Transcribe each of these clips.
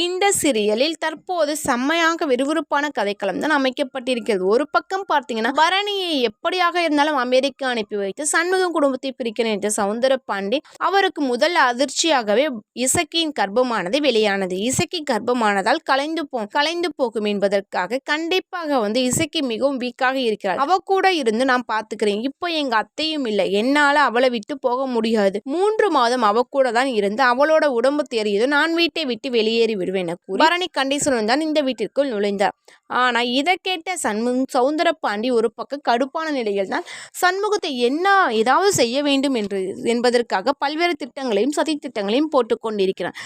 இந்த சீரியலில் தற்போது செம்மையாக விறுவிறுப்பான கதைக்களம் தான் அமைக்கப்பட்டிருக்கிறது. ஒரு பக்கம் பார்த்தீங்கன்னா பரணியை எப்படியாக இருந்தாலும் அமெரிக்கா அனுப்பி வைத்து சண்முகம் குடும்பத்தை பிரிக்க நினைத்த சவுந்தர பாண்டி அவருக்கு முதல் அதிர்ச்சியாகவே இசக்கியின் கர்ப்பமானது வெளியானது. இசக்கி கர்ப்பமானதால் கலைந்து போ கலைந்து போகும் என்பதற்காக கண்டிப்பாக வந்து இசக்கி மிகவும் வீக்காக இருக்கிறார் அவ கூட இருந்து நான் பார்த்துக்கிறேன். இப்போ எங்க அத்தையும் இல்லை. என்னால அவளை விட்டு போக முடியாது. மூன்று மாதம் அவ கூட தான் இருந்து அவளோட உடம்பு தெரியுது நான் வீட்டை விட்டு வெளியேறி விடுவேன் என கூறி பரணி கண்டீஸ்வரன் தான் இந்த வீட்டிற்குள் நுழைந்தார். ஆனால் இதை கேட்ட சண்முகம் சவுந்தரபாண்டி ஒரு பக்கம் கடுப்பான நிலையில் தான் சண்முகத்தை என்ன ஏதாவது செய்ய வேண்டும் என்று என்பதற்காக பல்வேறு திட்டங்களையும் சதி திட்டங்களையும் போட்டுக்கொண்டிருக்கிறான்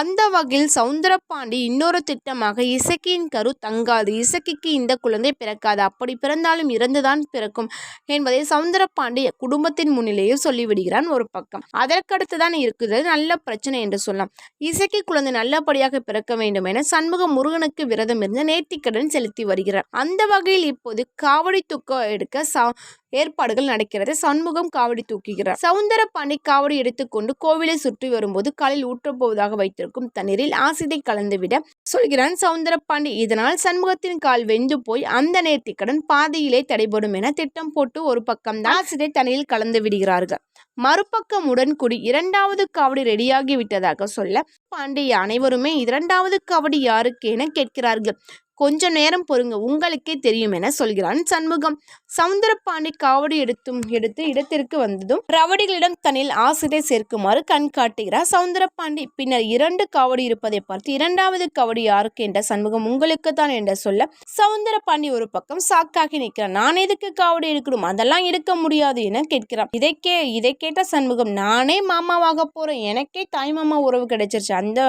அந்த வகையில் சவுந்தரபாண்டி இன்னொரு திட்டமாக இசக்கியின் கரு தங்காது இசக்கிக்கு இந்த குழந்தை பிறக்காது அப்படி பிறந்தாலும் இறந்துதான் பிறக்கும் என்பதை சவுந்தரபாண்டி குடும்பத்தின் முன்னிலையில் சொல்லிவிடுகிறான் ஒரு பக்கம். அதற்கடுத்து தான் இருக்குது நல்ல பிரச்சனை என்று சொல்லலாம். இசக்கி குழந்தை நல்லபடியாக பிறக்க வேண்டும் என சண்முக முருகனுக்கு விரதம் இருந்து நேர்த்திக்கடன் செலுத்தி வருகிறார். அந்த வகையில் இப்போது காவடி தூக்க எடுக்க சா ஏற்பாடுகள் நடக்கிறது. சண்முகம் காவடி தூக்குகிறார். சவுந்தர பாண்டி காவடி எடுத்துக்கொண்டு கோவிலை சுற்றி வரும்போது காலில் ஊற்றப்போவதாக வைத்திருக்கும் தண்ணீரில் ஆசிதை கலந்துவிட சொல்கிறான் சவுந்தர பாண்டி இதனால் சண்முகத்தின் கால் வெந்து போய் அந்த நேர்த்திக்கடன் பாதையிலே தடைபடும் என திட்டம் போட்டு ஒரு பக்கம் ஆசிதை தண்ணீரில் கலந்து விடுகிறார்கள். மறுபக்கம் உடன்குடி இரண்டாவது காவடி ரெடியாகி விட்டதாக சொல்ல பாண்டிய அனைவருமே இரண்டாவது காவடி யாருக்கு? என கேட்கிறார்கள். கொஞ்ச நேரம் பொறுங்க உங்களுக்கே தெரியும் என சொல்கிறான் சண்முகம். சவுந்தரபாண்டி காவடி எடுத்தும் எடுத்து இடத்திற்கு வந்ததும் ரவடிகளிடம் தன்னில் ஆசிரியை சேர்க்குமாறு கண் காட்டுகிறார் சவுந்தரபாண்டி பின்னர் இரண்டு காவடி இருப்பதை பார்த்து இரண்டாவது காவடி யாருக்கு என்ற சண்முகம் உங்களுக்கு தான் என்ற சொல்ல சவுந்தரபாண்டி ஒரு பக்கம் சாக்காகி நிற்கிறான். நான் எதுக்கு காவடி எடுக்கணும்? அதெல்லாம் எடுக்க முடியாது என கேட்கிறான். இதை கே இதை கேட்ட சண்முகம் நானே மாமாவாக போறேன். எனக்கே தாய் மாமா உறவு கிடைச்சிருச்சு. அந்த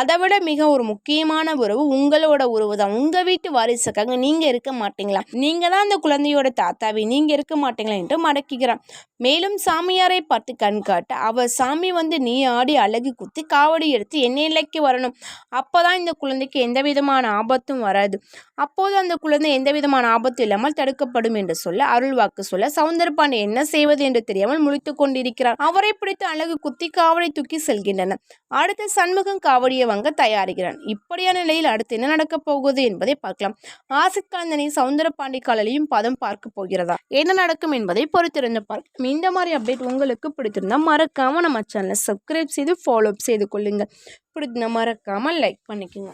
அதை விட மிக ஒரு முக்கியமான உறவு உங்களோட உறவு தான் உங்கள் வீட்டு வாரிசுக்காக நீங்கள் இருக்க மாட்டீங்களா? நீங்கள் தான் அந்த குழந்தையோட தாத்தாவை நீங்கள் இருக்க மாட்டீங்களா என்று மடக்குகிறான். மேலும் சாமியாரை பார்த்து கண்காட்ட அவர் சாமி வந்து நீ ஆடி அழகு குத்தி காவடி எடுத்து என்ன நிலைக்கு வரணும். அப்போ தான் இந்த குழந்தைக்கு எந்த விதமான ஆபத்தும் வராது. அப்போது அந்த குழந்தை எந்த விதமான ஆபத்து இல்லாமல் தடுக்கப்படும் என்று சொல்ல அருள் வாக்கு சொல்ல சவுந்தரபாண்டி என்ன செய்வது என்று தெரியாமல் முழித்து கொண்டிருக்கிறார் அவரை பிடித்து அழகு குத்தி காவடி தூக்கி செல்கின்றனர் அடுத்து சண்முகம் காவடியை வாங்க தயாரிக்கிறான். இப்படியான நிலையில் அடுத்து என்ன நடக்கப் போகுது என்பதை பார்க்கலாம். ஆசித் கலந்தனை சவுந்தரபாண்டி காலையும் பதம் பார்க்க போகிறதா? என்ன நடக்கும் என்பதை பொறுத்திருந்து பார்க்கலாம். இந்த மாதிரி அப்டேட் உங்களுக்கு பிடித்திருந்தா மறக்காமல் நம்ம சேனலை சப்ஸ்கிரைப் செய்து ஃபாலோ அப் செய்து கொள்ளுங்கள் பிடிச்சிருந்தா மறக்காமல் லைக் பண்ணிக்கோங்க.